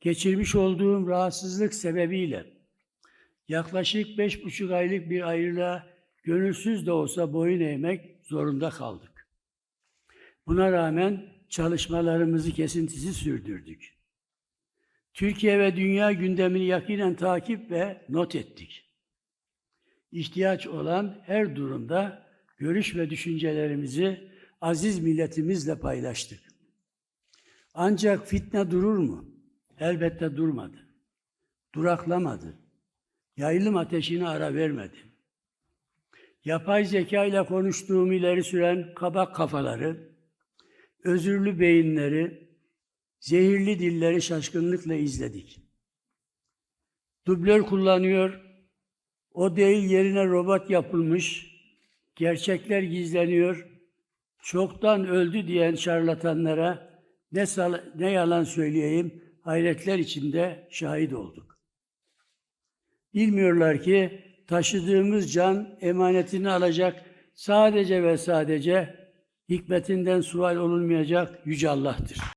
geçirmiş olduğum rahatsızlık sebebiyle yaklaşık beş buçuk aylık bir ayrılığa gönülsüz de olsa boyun eğmek zorunda kaldık. Buna rağmen çalışmalarımızı kesintisiz sürdürdük. Türkiye ve dünya gündemini yakinen takip ve not ettik. İhtiyaç olan her durumda görüş ve düşüncelerimizi aziz milletimizle paylaştık. Ancak fitne durur mu? Elbette durmadı. Duraklamadı. Yaylım ateşine ara vermedi. Yapay zeka ile konuştuğum ileri süren kabak kafaları, özürlü beyinleri, zehirli dilleri şaşkınlıkla izledik. Dublör kullanıyor, o değil yerine robot yapılmış, gerçekler gizleniyor, çoktan öldü diyen şarlatanlara ne, ne yalan söyleyeyim, hayretler içinde şahit olduk. Bilmiyorlar ki taşıdığımız can emanetini alacak sadece ve sadece hikmetinden sual olunmayacak Yüce Allah'tır.